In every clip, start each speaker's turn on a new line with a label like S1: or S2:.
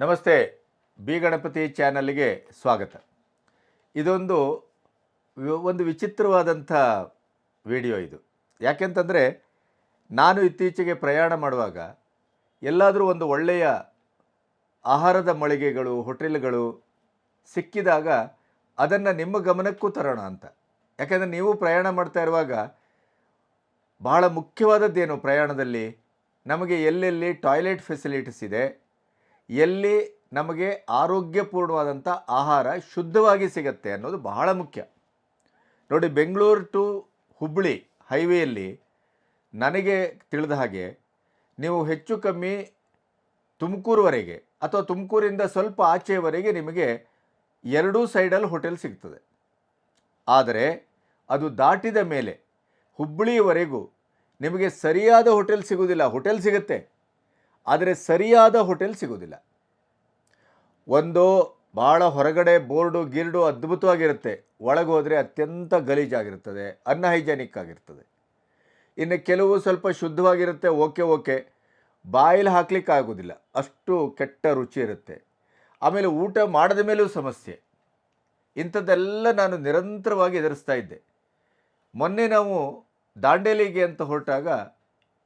S1: ನಮಸ್ತೆ, ಬಿ ಗಣಪತಿ ಚಾನಲ್ಗೆ ಸ್ವಾಗತ. ಇದೊಂದು ಒಂದು ವಿಚಿತ್ರವಾದಂಥ ವಿಡಿಯೋ ಇದು. ಯಾಕೆಂತಂದರೆ, ನಾನು ಇತ್ತೀಚೆಗೆ ಪ್ರಯಾಣ ಮಾಡುವಾಗ ಎಲ್ಲಾದರೂ ಒಂದು ಒಳ್ಳೆಯ ಆಹಾರದ ಮಳಿಗೆಗಳು, ಹೋಟೆಲ್ಗಳು ಸಿಕ್ಕಿದಾಗ ಅದನ್ನು ನಿಮ್ಮ ಗಮನಕ್ಕೂ ತರೋಣ ಅಂತ. ಯಾಕೆಂದರೆ ನೀವು ಪ್ರಯಾಣ ಮಾಡ್ತಾ ಇರುವಾಗ ಬಹಳ ಮುಖ್ಯವಾದದ್ದೇನು ಪ್ರಯಾಣದಲ್ಲಿ? ನಮಗೆ ಎಲ್ಲೆಲ್ಲಿ ಟಾಯ್ಲೆಟ್ ಫೆಸಿಲಿಟೀಸ್ ಇದೆ? ಎಲ್ಲಿ ನಮಗೆ ಆರೋಗ್ಯಪೂರ್ಣವಾದಂಥ ಆಹಾರ ಶುದ್ಧವಾಗಿ ಸಿಗತ್ತೆ ಅನ್ನೋದು ಬಹಳ ಮುಖ್ಯ. ನೋಡಿ, ಬೆಂಗಳೂರು ಟು ಹುಬ್ಬಳ್ಳಿ ಹೈವೇಯಲ್ಲಿ ನನಗೆ ತಿಳಿದ ಹಾಗೆ ನೀವು ಹೆಚ್ಚು ಕಮ್ಮಿ ತುಮಕೂರುವರೆಗೆ ಅಥವಾ ತುಮಕೂರಿಂದ ಸ್ವಲ್ಪ ಆಚೆಯವರೆಗೆ ನಿಮಗೆ ಎರಡೂ ಸೈಡಲ್ಲಿ ಹೋಟೆಲ್ ಸಿಗ್ತದೆ. ಆದರೆ ಅದು ದಾಟಿದ ಮೇಲೆ ಹುಬ್ಬಳ್ಳಿವರೆಗೂ ನಿಮಗೆ ಸರಿಯಾದ ಹೋಟೆಲ್ ಸಿಗೋದಿಲ್ಲ ಹೋಟೆಲ್ ಸಿಗುತ್ತೆ. ಆದರೆ ಸರಿಯಾದ ಹೋಟೆಲ್ ಸಿಗೋದಿಲ್ಲ ಒಂದು ಭಾಳ ಹೊರಗಡೆ ಬೋರ್ಡು ಗಿರ್ಡು ಅದ್ಭುತವಾಗಿರುತ್ತೆ. ಒಳಗೆ ಹೋದರೆ ಅತ್ಯಂತ ಗಲೀಜಾಗಿರ್ತದೆ ಅನ್ಹೈಜೆನಿಕ್ ಆಗಿರ್ತದೆ. ಇನ್ನು ಕೆಲವು ಸ್ವಲ್ಪ ಶುದ್ಧವಾಗಿರುತ್ತೆ, ಓಕೆ ಓಕೆ. ಬಾಯಲ್ಲಿ ಹಾಕ್ಲಿಕ್ಕೆ ಆಗೋದಿಲ್ಲ ಅಷ್ಟು ಕೆಟ್ಟ ರುಚಿ ಇರುತ್ತೆ. ಆಮೇಲೆ ಊಟ ಮಾಡಿದ ಮೇಲೂ ಸಮಸ್ಯೆ. ಇಂಥದ್ದೆಲ್ಲ ನಾನು ನಿರಂತರವಾಗಿ ಎದುರಿಸ್ತಾ ಇದ್ದೆ. ಮೊನ್ನೆ ನಾವು ದಾಂಡೇಲಿಗೆ ಅಂತ ಹೊರಟಾಗ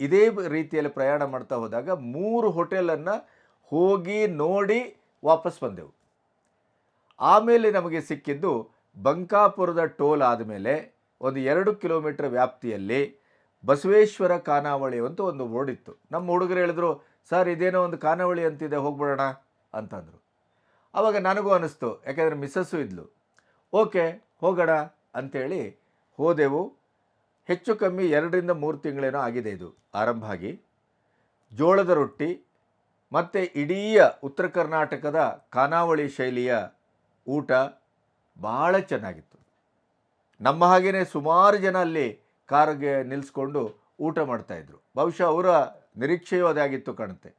S1: ಇದೇ ರೀತಿಯಲ್ಲಿ ಪ್ರಯಾಣ ಮಾಡ್ತಾ ಹೋದಾಗ ಮೂರು ಹೋಟೆಲನ್ನು ಹೋಗಿ ನೋಡಿ ವಾಪಸ್ ಬಂದೆವು. ಆಮೇಲೆ ನಮಗೆ ಸಿಕ್ಕಿದ್ದು ಬಂಕಾಪುರದ ಟೋಲ್ ಆದಮೇಲೆ ಒಂದು ಎರಡು ಕಿಲೋಮೀಟರ್ ವ್ಯಾಪ್ತಿಯಲ್ಲಿ ಬಸವೇಶ್ವರ ಖಾನಾವಳಿ ಅಂತ ಒಂದು ಬೋರ್ಡ್ ಇತ್ತು. ನಮ್ಮ ಹುಡುಗರು ಹೇಳಿದ್ರು, ಸರ್, ಇದೇನೋ ಒಂದು ಖಾನಾವಳಿ ಅಂತಿದೆ, ಹೋಗ್ಬಿಡೋಣ ಅಂತಂದರು. ಆವಾಗ ನನಗೂ ಅನ್ನಿಸ್ತು ಯಾಕೆಂದರೆ ಮಿಸ್ಸಸ್ಸು ಇದ್ಲು. ಓಕೆ, ಹೋಗೋಣ ಅಂಥೇಳಿ ಹೋದೆವು. ಹೆಚ್ಚು ಕಮ್ಮಿ ಎರಡರಿಂದ ಮೂರು ತಿಂಗಳೇನೋ ಆಗಿದೆ ಇದು. ಆರಂಭ ಆಗಿ ಜೋಳದ ರೊಟ್ಟಿ ಮತ್ತು ಇಡೀ ಉತ್ತರ ಕರ್ನಾಟಕದ ಖಾನಾವಳಿ ಶೈಲಿಯ ಊಟ ಭಾಳ ಚೆನ್ನಾಗಿತ್ತು. ನಮ್ಮ ಹಾಗೆಯೇ ಸುಮಾರು ಜನ ಅಲ್ಲಿ ಕಾರ್ಗೆ ನಿಲ್ಲಿಸ್ಕೊಂಡು ಊಟ ಮಾಡ್ತಾಯಿದ್ರು ಬಹುಶಃ ಅವರ ನಿರೀಕ್ಷೆಯೂ ಅದಾಗಿತ್ತು ಕಾಣುತ್ತೆ.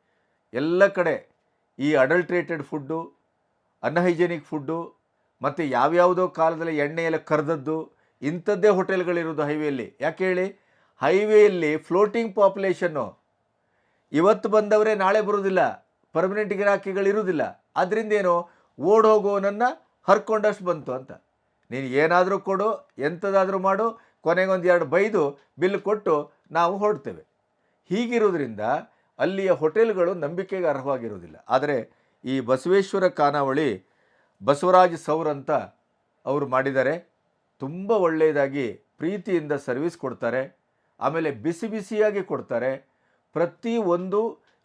S1: ಎಲ್ಲ ಕಡೆ ಈ ಅಡಲ್ಟ್ರೇಟೆಡ್ ಫುಡ್ಡು ಅನ್ಹೈಜೆನಿಕ್ ಫುಡ್ಡು ಮತ್ತು ಯಾವ್ಯಾವುದೋ ಕಾಲದಲ್ಲಿ ಎಣ್ಣೆಯೆಲ್ಲ ಕರೆದದ್ದು ಇಂಥದ್ದೇ ಹೋಟೆಲ್ಗಳಿರೋದು ಹೈವೇಲಿ. ಯಾಕೆ ಹೇಳಿ? ಹೈವೇಯಲ್ಲಿ ಫ್ಲೋಟಿಂಗ್ ಪಾಪ್ಯುಲೇಷನ್ನು ಇವತ್ತು ಬಂದವರೇ ನಾಳೆ ಬರೋದಿಲ್ಲ ಪರ್ಮನೆಂಟ್ ಗಿರಾಕಿಗಳಿರುವುದಿಲ್ಲ. ಅದರಿಂದ ಏನು? ಓಡ್ ಹೋಗೋನನ್ನು ಹರ್ಕೊಂಡಷ್ಟು ಬಂತು ಅಂತ. ನೀನು ಏನಾದರೂ ಕೊಡು ಎಂಥದಾದರೂ ಮಾಡು, ಕೊನೆಗೊಂದು ಎರಡು ಬೈದು ಬಿಲ್ ಕೊಟ್ಟು ನಾವು ಹೊರಡ್ತೇವೆ. ಹೀಗಿರೋದ್ರಿಂದ ಅಲ್ಲಿಯ ಹೋಟೆಲ್ಗಳು ನಂಬಿಕೆಗೆ ಅರ್ಹವಾಗಿರೋದಿಲ್ಲ ಆದರೆ ಈ ಬಸವೇಶ್ವರ ಖಾನಾವಳಿ ಬಸವರಾಜ್ ಸೌರ್ ಅಂತ ಅವರು ಮಾಡಿದ್ದಾರೆ. ತುಂಬ ಒಳ್ಳೆಯದಾಗಿ ಪ್ರೀತಿಯಿಂದ ಸರ್ವಿಸ್ ಕೊಡ್ತಾರೆ, ಆಮೇಲೆ ಬಿಸಿ ಬಿಸಿಯಾಗಿ ಕೊಡ್ತಾರೆ. ಪ್ರತಿ ಒಂದು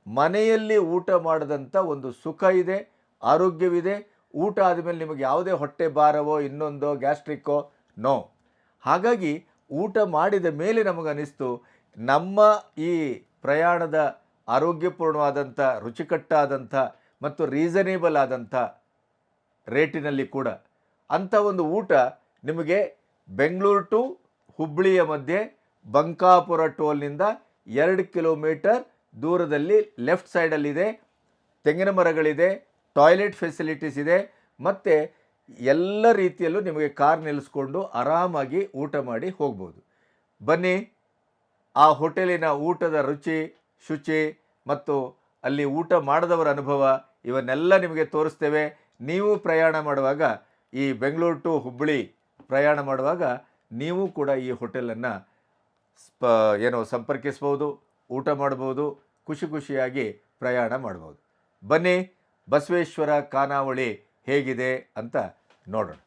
S1: ಮನೆಯಲ್ಲಿ ಊಟ ಮಾಡಿದಂಥ ಒಂದು ಸುಖ ಇದೆ, ಆರೋಗ್ಯವಿದೆ. ಊಟ ಆದಮೇಲೆ ನಿಮಗೆ ಯಾವುದೇ ಹೊಟ್ಟೆ ಭಾರವೋ, ಇನ್ನೊಂದೋ, ಗ್ಯಾಸ್ಟ್ರಿಕ್ಕೋ, ನೋ. ಹಾಗಾಗಿ ಊಟ ಮಾಡಿದ ಮೇಲೆ ನಮಗನಿಸ್ತು, ನಮ್ಮ ಈ ಪ್ರಯಾಣದ ಆರೋಗ್ಯಪೂರ್ಣವಾದಂಥ, ರುಚಿಕಟ್ಟಾದಂಥ ಮತ್ತು ರೀಸನೇಬಲ್ ಆದಂಥ ರೇಟಿನಲ್ಲಿ ಕೂಡ ಅಂಥ ಒಂದು ಊಟ ನಿಮಗೆ ಬೆಂಗಳೂರು ಟು ಹುಬ್ಬಳ್ಳಿಯ ಮಧ್ಯೆ ಬಂಕಾಪುರ ಟೋಲ್ನಿಂದ ಎರಡು ಕಿಲೋಮೀಟರ್ ದೂರದಲ್ಲಿ ಲೆಫ್ಟ್ ಸೈಡಲ್ಲಿದೆ, ತೆಂಗಿನ ಮರಗಳಿದೆ, ಟಾಯ್ಲೆಟ್ ಫೆಸಿಲಿಟೀಸ್ ಇದೆ, ಮತ್ತು ಎಲ್ಲ ರೀತಿಯಲ್ಲೂ ನಿಮಗೆ ಕಾರ್ ನಿಲ್ಲಿಸ್ಕೊಂಡು ಆರಾಮಾಗಿ ಊಟ ಮಾಡಿ ಹೋಗ್ಬೋದು. ಬನ್ನಿ, ಆ ಹೋಟೆಲಿನ ಊಟದ ರುಚಿ, ಶುಚಿ ಮತ್ತು ಅಲ್ಲಿ ಊಟ ಮಾಡದವರ ಅನುಭವ ಇವನ್ನೆಲ್ಲ ನಿಮಗೆ ತೋರಿಸ್ತೇವೆ. ನೀವು ಪ್ರಯಾಣ ಮಾಡುವಾಗ ಈ ಬೆಂಗಳೂರು ಟು ಹುಬ್ಬಳ್ಳಿ ಪ್ರಯಾಣ ಮಾಡುವಾಗ ನೀವು ಕೂಡ ಈ ಹೋಟೆಲನ್ನು ಸ್ಪ, ಏನೋ ಸಂಪರ್ಕಿಸ್ಬೋದು, ಊಟ ಮಾಡ್ಬೋದು, ಖುಷಿ ಖುಷಿಯಾಗಿ ಪ್ರಯಾಣ ಮಾಡ್ಬೋದು. ಬನ್ನಿ, ಬಸವೇಶ್ವರ ಖಾನಾವಳಿ ಹೇಗಿದೆ ಅಂತ ನೋಡೋಣ.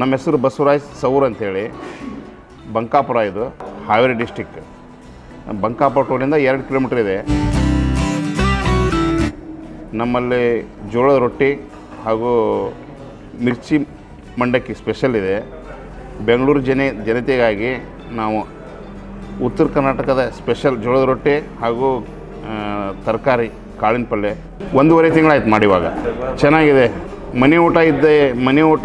S2: ನಮ್ಮ ಹೆಸರು ಬಸವರಾಜ್ ಸೌರ್ ಅಂತೇಳಿ. ಬಂಕಾಪುರ ಇದು, ಹಾವೇರಿ ಡಿಸ್ಟಿಕ್ ಬಂಕಾಪುರ ಟೋಲಿಂದ ಎರಡು ಕಿಲೋಮೀಟ್ರ್ ಇದೆ. ನಮ್ಮಲ್ಲಿ ಜೋಳದ ರೊಟ್ಟಿ ಹಾಗೂ ಮಿರ್ಚಿ ಮಂಡಕ್ಕಿ ಸ್ಪೆಷಲ್ ಇದೆ. ಬೆಂಗಳೂರು ಜನ, ಜನತೆಗಾಗಿ ನಾವು ಉತ್ತರ ಕರ್ನಾಟಕದ ಸ್ಪೆಷಲ್ ಜೋಳದ ರೊಟ್ಟಿ ಹಾಗೂ ತರಕಾರಿ, ಕಾಳಿನ ಪಲ್ಯ ಒಂದೂವರೆ ತಿಂಗಳಾಯ್ತು ಮಾಡಿವಾಗ. ಚೆನ್ನಾಗಿದೆ. ಮನೆ ಊಟ ಇದ್ದೆ, ಮನೆ ಊಟ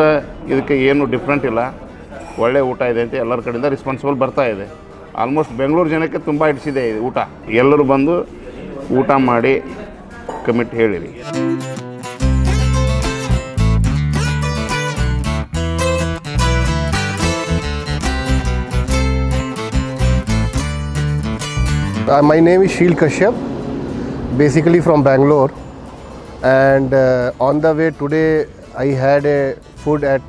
S2: ಇದಕ್ಕೆ ಏನು ಡಿಫ್ರೆಂಟ್ ಇಲ್ಲ. ಒಳ್ಳೆ ಊಟ ಇದೆ ಅಂತ ಎಲ್ಲರ ಕಡೆಯಿಂದ ರೆಸ್ಪಾನ್ಸಿಬಲ್ ಬರ್ತಾ ಇದೆ. ಆಲ್ಮೋಸ್ಟ್ ಬೆಂಗಳೂರು ಜನಕ್ಕೆ ತುಂಬ ಹಿಡಿಸಿದೆ ಇದು ಊಟ. ಎಲ್ಲರೂ ಬಂದು ಊಟ ಮಾಡಿ ಕಮಿಟ್ ಹೇಳಿರಿ.
S3: My name is Sheel Kashyap basically from Bangalore. And uh, on the way today, I had a food at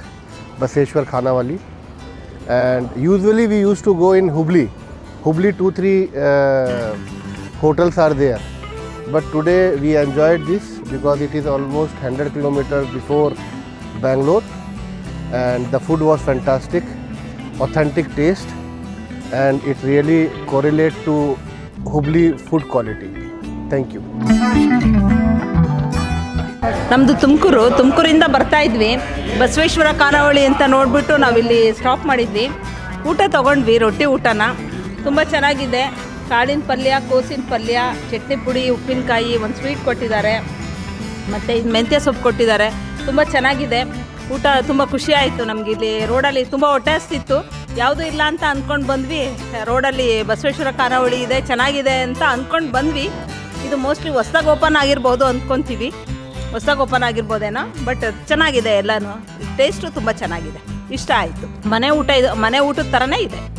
S3: Baseshwar Khanawali. And usually we used to go in Hubli. Hubli, two, three uh, hotels are there. But today we enjoyed this because it is almost 100 kilometers before Bangalore. And the food was fantastic, authentic taste and it really correlate to Hubli food quality. Thank you.
S4: ನಮ್ಮದು ತುಮಕೂರು. ತುಮಕೂರಿಂದ ಬರ್ತಾ ಇದ್ವಿ. ಬಸವೇಶ್ವರ ಖಾನಾವಳಿ ಅಂತ ನೋಡಿಬಿಟ್ಟು ನಾವಿಲ್ಲಿ stop ಮಾಡಿದ್ವಿ. ಊಟ ತೊಗೊಂಡ್ವಿ, ರೊಟ್ಟಿ ಊಟನ. ತುಂಬ ಚೆನ್ನಾಗಿದೆ. ಕಾಳಿನ ಪಲ್ಯ, ಕೋಸಿನ ಪಲ್ಯ, ಚಟ್ನಿ ಪುಡಿ, ಉಪ್ಪಿನಕಾಯಿ, ಒಂದು ಸ್ವೀಟ್ ಕೊಟ್ಟಿದ್ದಾರೆ. ಮತ್ತು ಇದು ಮೆಂತ್ಯ ಸೊಪ್ಪು ಕೊಟ್ಟಿದ್ದಾರೆ. ತುಂಬ ಚೆನ್ನಾಗಿದೆ. ಊಟ ತುಂಬ ಖುಷಿ ಆಯಿತು ನಮಗೆ. ಇಲ್ಲಿ ರೋಡಲ್ಲಿ ತುಂಬ ಹೊಟ್ಟೆ ಹಸ್ತಿತ್ತು. ಯಾವುದೂ ಇಲ್ಲ ಅಂತ ಅಂದ್ಕೊಂಡು ಬಂದ್ವಿ. ರೋಡಲ್ಲಿ ಬಸವೇಶ್ವರ ಖಾನಾವಳಿ ಇದೆ, ಚೆನ್ನಾಗಿದೆ ಅಂತ ಅಂದ್ಕೊಂಡು ಬಂದ್ವಿ. ಇದು ಮೋಸ್ಟ್ಲಿ ಹೊಸ್ದಾಗಿ ಓಪನ್ ಆಗಿರ್ಬೋದು ಅಂದ್ಕೊತೀವಿ ಹೊಸ್ದಾಗಿ ಓಪನ್ ಆಗಿರ್ಬೋದೇನೋ ಬಟ್ ಚೆನ್ನಾಗಿದೆ ಎಲ್ಲನೂ. ಟೇಸ್ಟು ತುಂಬ ಚೆನ್ನಾಗಿದೆ. ಇಷ್ಟ ಆಯಿತು. ಮನೆ ಊಟ ಇದು, ಮನೆ ಊಟದ ಥರನೇ ಇದೆ.